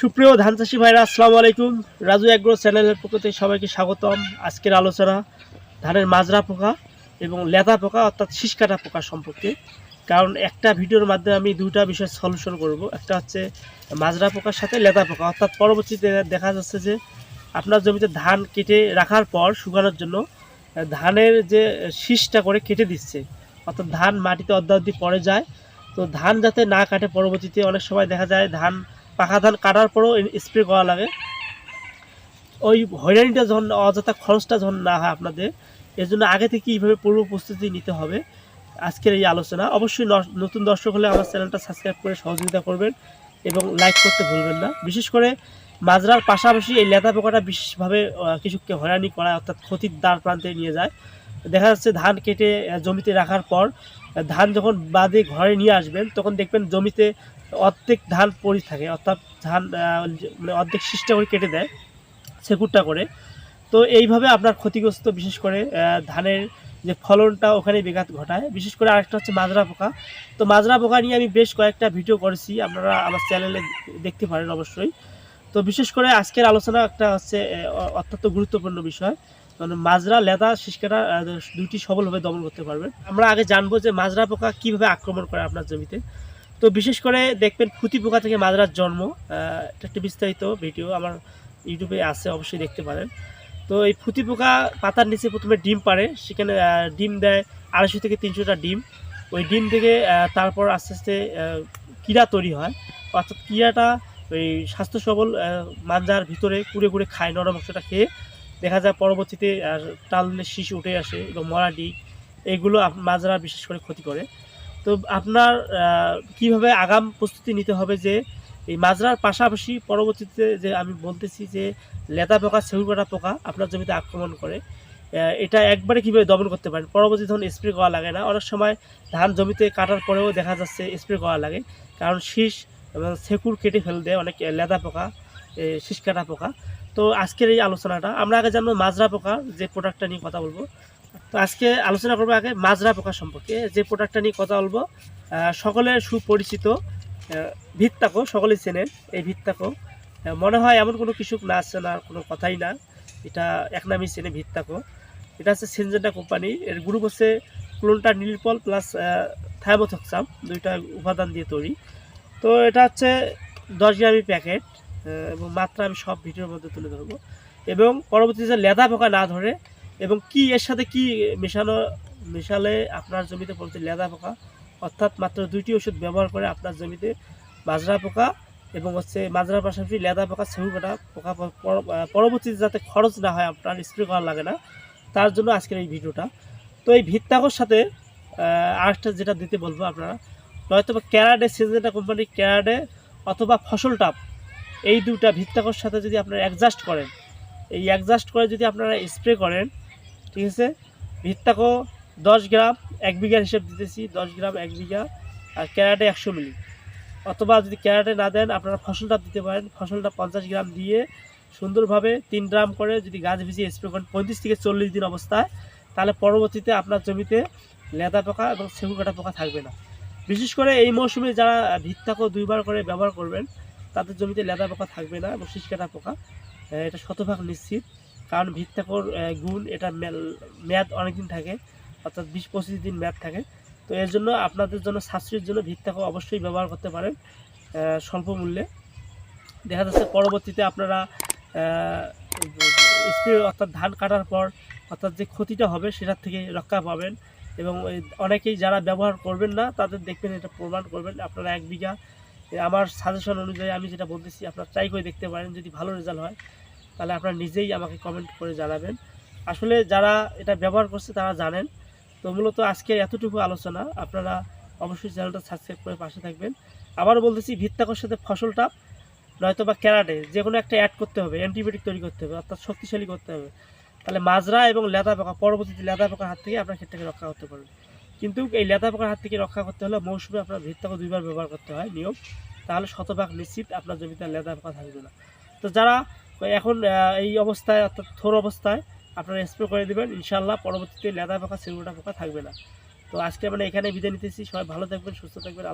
সুপ্রিয় ধান চাষি ভাইরা, আসসালামু আলাইকুম। রাজু অ্যাগ্রো চ্যানেলের পক্ষ থেকে সবাইকে স্বাগতম। আজকের আলোচনা ধানের মাজরা পোকা এবং লেদা পোকা, অর্থাৎ শীষ পোকা সম্পর্কে। কারণ একটা ভিডিওর মাধ্যমে আমি দুটা বিষয় সলিউশন করব। একটা হচ্ছে মাজরা পোকার সাথে লেদা পোকা। অর্থাৎ পরবর্তীতে দেখা যাচ্ছে যে আপনার জমিতে ধান কেটে রাখার পর শুকানোর জন্য ধানের যে শীষটা করে কেটে দিচ্ছে, অর্থাৎ ধান মাটিতে অর্ধাঅর্ধি পড়ে যায়। তো ধান যাতে না কাটে, পরবর্তীতে অনেক সময় দেখা যায় ধান পাকা ধান কাটার পরেও স্প্রে করা লাগে। ওই হয়রানিটা যখন, অযথা খরচটা যখন না হয় আপনাদের এর জন্য আগে থেকে এইভাবে পূর্ব প্রস্তুতি নিতে হবে। আজকের এই আলোচনা। অবশ্যই নতুন দর্শক হলে আমার চ্যানেলটা সাবস্ক্রাইব করে সহযোগিতা করবেন এবং লাইক করতে ভুলবেন না। বিশেষ করে মাজরার পাশাপাশি এই লেদা পোকাটা বিশেষভাবে কৃষককে হয়রানি করা, অর্থাৎ ক্ষতির দ্বার প্রান্তে নিয়ে যায়। দেখা যাচ্ছে ধান কেটে জমিতে রাখার পর ধান যখন বাদে ঘরে নিয়ে আসবেন, তখন দেখবেন জমিতে অর্ধেক ধান পড়ে থাকে, অর্থাৎ ধান মানে অর্ধেক শীষটা করে কেটে দেয় সেকুরটা করে। তো এইভাবে আপনার ক্ষতিগ্রস্ত, বিশেষ করে ধানের যে ফলনটা ওখানে বেঘাত ঘটায়। বিশেষ করে আরেকটা হচ্ছে মাজরা পোকা। তো মাজরা পোকা নিয়ে আমি বেশ কয়েকটা ভিডিও করেছি, আপনারা আমার চ্যানেলে দেখতে পারেন অবশ্যই। তো বিশেষ করে আজকের আলোচনা একটা হচ্ছে অত্যন্ত গুরুত্বপূর্ণ বিষয়। মানে মাজরা, লেদা শিশকাটা দুইটি সবলভাবে দমন করতে পারবেন। আমরা আগে জানব যে মাজরা পোকা কীভাবে আক্রমণ করে আপনার জমিতে। তো বিশেষ করে দেখবেন ফুতি পোকা থেকে মাজরার জন্ম এটা একটা বিস্তারিত ভিডিও আমার ইউটিউবে আছে, অবশ্যই দেখতে পারেন। তো এই ফুতি পোকা পাতার নিচে প্রথমে ডিম পারে সেখানে ডিম দেয় আড়াইশো থেকে তিনশোটা ডিম। ওই ডিম থেকে তারপর আস্তে আস্তে কীড়া তৈরি হয়। অর্থাৎ কীড়াটা ওই স্বাস্থ্য সবল মাঞ্জার ভিতরে কুড়ে কুড়ে খায়, নরম অংশটা খেয়ে। দেখা যায় পরবর্তীতে টাললে শীষ উঠে আসে এবং মরা ডিগ, এগুলো মাজরা বিশেষ করে ক্ষতি করে। তো আপনার কীভাবে আগাম প্রস্তুতি নিতে হবে যে এই মাজরার পাশাপাশি পরবর্তীতে যে আমি বলতেছি যে লেদা পোকা সেউকাটা পোকা আপনার জমিতে আক্রমণ করে এটা একবারে কীভাবে দমন করতে পারেন? পরবর্তী তখন স্প্রে করা লাগে না। অনেক সময় ধান জমিতে কাটার পরেও দেখা যাচ্ছে স্প্রে করা লাগে। কারণ শীষ এবং সেকুর কেটে ফেল দেয় অনেক লেদা পোকা শীষ কাটা পোকা। তো আজকের এই আলোচনাটা, আমরা আগে জানব মাজরা পোকা যে প্রোডাক্টটা নিয়ে কথা বলব। তো আজকে আলোচনা করব আগে মাজরা পোকা সম্পর্কে। যে প্রোডাক্টটা নিয়ে কথা বলব আহ, সকলের সুপরিচিত ভিত্তাকো সকলেই চেনেন এই ভিত্তাকো। মনে হয় এমন কোনো কৃষক না আছে না কোনো কথাই না। এটা এক নামই চেনে ভিত্তাকো। এটা হচ্ছে সেনজেন্টা কোম্পানি। এর গ্রুপ হচ্ছে ক্লোনটা নীলপল প্লাস থাইমোথক্সাম দুইটা উপাদান দিয়ে তৈরি। তো এটা হচ্ছে দশ গ্রামি প্যাকেট এবং মাত্রা আমি সব ভিডিওর মধ্যে তুলে ধরবো। এবং পরবর্তীতে লেদা পোকা না ধরে এবং কি এর সাথে কি মেশানো মেশালে আপনার জমিতে পড়তে লেদা পোকা? অর্থাৎ মাত্র দুইটি ওষুধ ব্যবহার করে আপনার জমিতে মাজরা পোকা এবং হচ্ছে মাজরার পাশাপাশি লেদা পোকা সেহু কাটা পোকা পরবর্তীতে যাতে খরচ না হয় আপনার স্প্রে করা লাগে না তার জন্য আজকের এই ভিডিওটা। তো এই ভিত্তাকর সাথে আহ, আরেকটা যেটা দিতে বলব আপনারা নয়তো বা ক্যারাডে সিজেন্টা কোম্পানির ক্যারাডে অথবা ফসল টাপ এই দুটা ভিত্তাকর সাথে যদি আপনারা অ্যাডজাস্ট করেন এই অ্যাডজাস্ট করে যদি আপনারা স্প্রে করেন ঠিক আছে? ভিত্তাকো দশ গ্রাম এক বিঘার হিসেব দিতেছি, দশ গ্রাম এক বিঘা, আর ক্যারাটে একশো মিলি। অথবা যদি ক্যারাটে না দেন, আপনারা ফসলটা দিতে পারেন। ফসলটা পঞ্চাশ গ্রাম দিয়ে সুন্দরভাবে তিন গ্রাম করে যদি গাছ ভিজিয়ে স্প্রে করেন, পঁয়ত্রিশ থেকে চল্লিশ দিন অবস্থায়, তাহলে পরবর্তীতে আপনার জমিতে লেদা পোকা এবং সেগুন কাটা পোকা থাকবে না। বিশেষ করে এই মৌসুমে যারা ভিত্তাকো দুইবার করে ব্যবহার করবেন, তাদের জমিতে লেদা পোকা থাকবে না এবং শীষ কাটা পোকা এটা শতভাগ নিশ্চিত। কারণ ভিত্তাকর গুণ এটা মেয়াদ অনেকদিন থাকে, অর্থাৎ বিশ পঁচিশ দিন মেয়াদ থাকে। তো এর জন্য আপনাদের জন্য সাশ্রয়ের জন্য ভিত্তাকো অবশ্যই ব্যবহার করতে পারেন স্বল্প মূল্যে। দেখা যাচ্ছে পরবর্তীতে আপনারা স্প্রে, অর্থাৎ ধান কাটার পর, অর্থাৎ যে ক্ষতিটা হবে সেটার থেকে রক্ষা পাবেন এবং অনেকেই যারা ব্যবহার করবেন না, তাদের দেখবেন এটা প্রমাণ করবেন। আপনারা এক বিঘা আমার সাজেশন অনুযায়ী আমি যেটা বলতেছি, আপনারা ট্রাই করে দেখতে পারেন যদি ভালো রেজাল্ট হয়। তাহলে আপনারা নিজেই আমাকে কমেন্ট করে জানাবেন। আসলে যারা এটা ব্যবহার করছে তারা জানেন। তো মূলত আজকে এতটুকু আলোচনা। আপনারা অবশ্যই চ্যানেলটা সাবস্ক্রাইব করে পাশে থাকবেন। আবারও বলতেছি ভিত্তাকর সাথে ফসলটা নয়তো বা ক্যারাটে যে কোনো একটা অ্যাড করতে হবে অ্যান্টিবায়োটিক তৈরি করতে হবে, অর্থাৎ শক্তিশালী করতে হবে। তাহলে মাজরা এবং লেদা পোকা, পরবর্তীতে লেদা পোকার হাত থেকে আপনার ক্ষেত্রে রক্ষা করতে পারবেন। কিন্তু এই লেদা পোকার হাত থেকে রক্ষা করতে হলে মৌসুমে আপনার ভিত্তাকে দুইবার ব্যবহার করতে হয়, নিয়ম। তাহলে শতভাগ নিশ্চিত আপনার জমিতে লেদা পোকা থাকবে না। তো যারা এখন এই অবস্থায়, অর্থাৎ থোর অবস্থায় আপনারা স্প্রে করে দেবেন। ইনশাল্লাহ পরবর্তীতে লেদা পোকা সিলুটা পোকা থাকবে না। তো আজকে আমরা এখানে বিদায় নিতেছি। সবাই ভালো থাকবেন, সুস্থ থাকবেন।